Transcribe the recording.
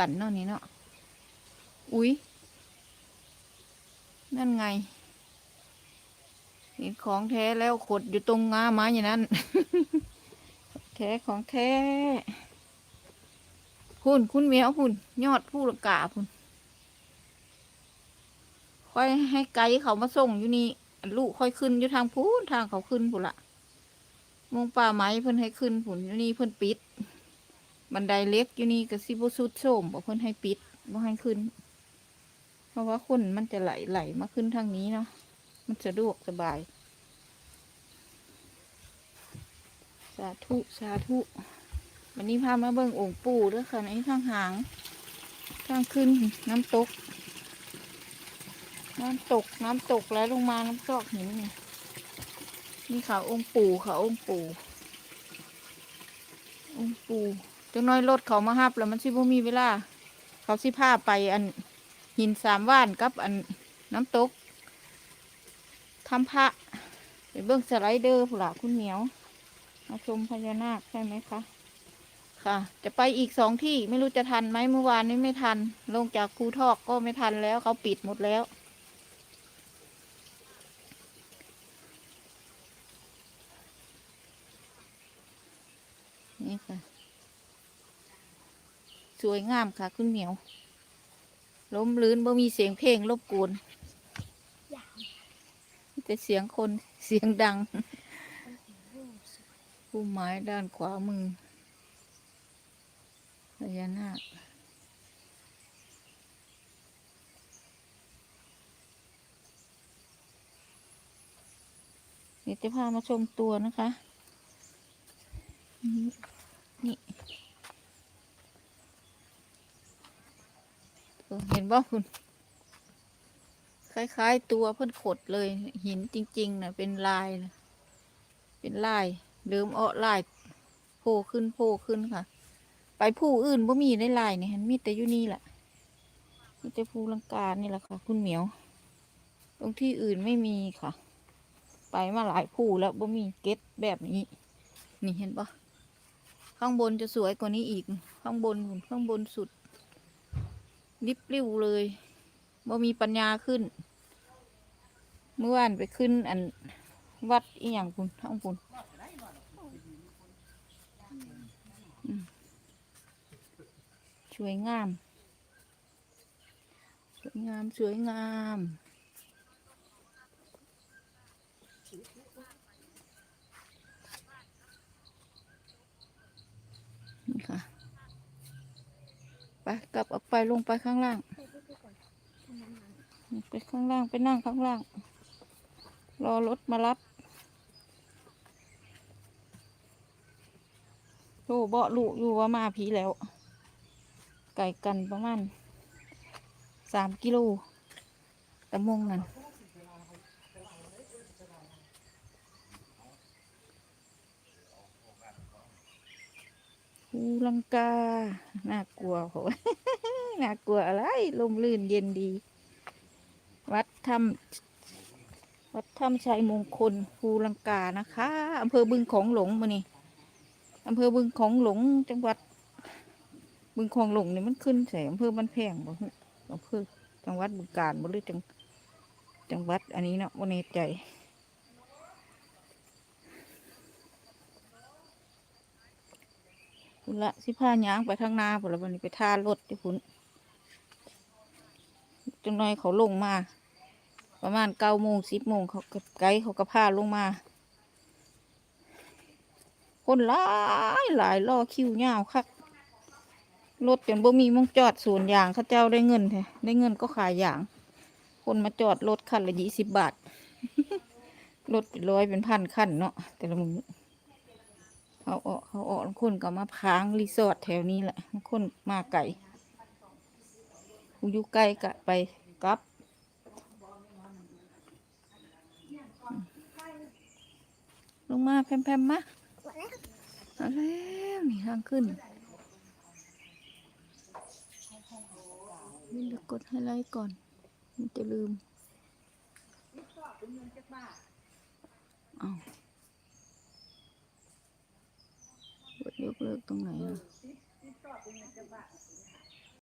กันเนาะนี่เนาะ อุ๊ยนั่นไงเห็นของแท้แล้วขดอยู่ตรงงาไม้อย่างนั้น แท้ของแท้คุณคุณเมียวคุณยอดผู้ละกาคุณค่อยให้ไกด์เขามาส่งอยู่นี่ลูกค่อยขึ้นอยู่ทางพูนทางเขาขึ้นพุ่นละมงป่าไม้เพิ่นให้ขึ้นพุ่นอยู่นี่เพิ่นปิด บันไดเล็กอยู่นี่ก็สิบสุดโสมบอกเพิ่นให้ปิดบ่ให้ขึ้น เพราะว่าคนมันจะไหลไหลมาขึ้นทางนี้เนาะมันสะดวกสบาย สาธุ สาธุวันนี้พามาเบิ่งองค์ปู่ด้วยค่ะในทางหางทางขึ้นน้ำตก น้ำตกน้ำตกแล้วลงมาน้ำซอกหินนี่นี่ค่ะองค์ปู่ค่ะองค์ปู่องค์ปู่ จังน้อยรถเขามาฮับแล้วมันสิบ่มีเวลา เขาสิพาไปอันหินสามว่านกับอันน้ำตกทำพระไปเบิ่งสไลเดอร์ผู้หลาคุณเหมียวมาชมพญานาคใช่ไหมคะ ค่ะ จะไปอีกสองที่ไม่รู้จะทันไหมเมื่อวานนี้ไม่ทัน ลงจากภูทอกก็ไม่ทันแล้วเขาปิดหมดแล้ว นี่ค่ะ สวยงามค่ะ คุณเหมียว ล้มลื่นบ่มีเสียงเพลงรบกวนแต่เสียงคนเสียงดัง ผู้ไม้ด้านขวามือพญานาคเดี๋ยวจะพามาชมตัวนะคะ นี่ เห็นบ่คุณคล้ายๆตัวเพิ่อนขดเลย หินจริงๆนะเป็นลายนะเป็นลายเริ่มเอาลายโผล่ขึ้นโผล่ขึ้นค่ะ ไปผู้อื่นบ่มีในลายนี่เห็นมีแต่อยู่นี่แหละมีแต่ภูลังกานี่แหละค่ะ คุณเหมียว ตรงที่อื่นไม่มีค่ะ ไปมาหลายผู้แล้วบ่มีเก็ตแบบนี้ นี่เห็นปะข้างบนจะสวยกว่านี้อีก ข้างบนข้างบนสุด ริบริ้วเลยบ่มีปัญญาขึ้น เมื่อวานไปขึ้น อันวัดอีหยังคุณข้างบนอืมสวยงาม สวยงาม สวยงามนี่ค่ะ กลับออกไปลงไปข้างล่างไปข้างล่างไปนั่งข้างล่าง รอรถมารับโตเบาะลูกอยู่ว่ามาผีแล้ว ไก่กันประมาณสามกิโลตะมงนั่น ภูลังกา น่ากลัวเขาน่ากลัวอะไรลมลื่นเย็นดี วัดถ้ำวัดถ้ำชัยมงคลภูลังกานะคะอำเภอบึงของหลงมานี่อำเภอบึงของหลง จังหวัด บึงของหลงนี่มันขึ้นใส่อำเภอบ้านแพงบ่อำเภอจังหวัดบึงกาฬบ่หรือจังจังหวัดอันนี้เนาะบ่แน่ใจ พุ่นละสิพาย้างไปทางนาพุ่นละวันนี้ไปท่ารถที่พุ่นจังน้อยเขาลงมา ประมาณเก้าโมงสิบโมงเขาก็ไกด์เขาก็พาลงมา คนหลายหลายล่อคิวยาวคักรถจนบ่มีมงจอดศูนย์ยางข้าเจ้าได้เงินแท้ได้เงินก็ขายยาง คนมาจอดรถคันละยี่สิบบาทรถเป็นร้อยเป็นพันคันเนาะแต่ละมึง เขาออกเขาออกคนก็มาค้างรีสอร์ทแถวนี้แหละคนมาไก่อยู่ใกล้กะไปกลับลงมาแพมๆมาเอาแล้วนี่ทางขึ้นนี่เดี๋ยวกดไฮไลท์ก่อน มันจะลืมเอากด ยกเลิกตรงไหนอะ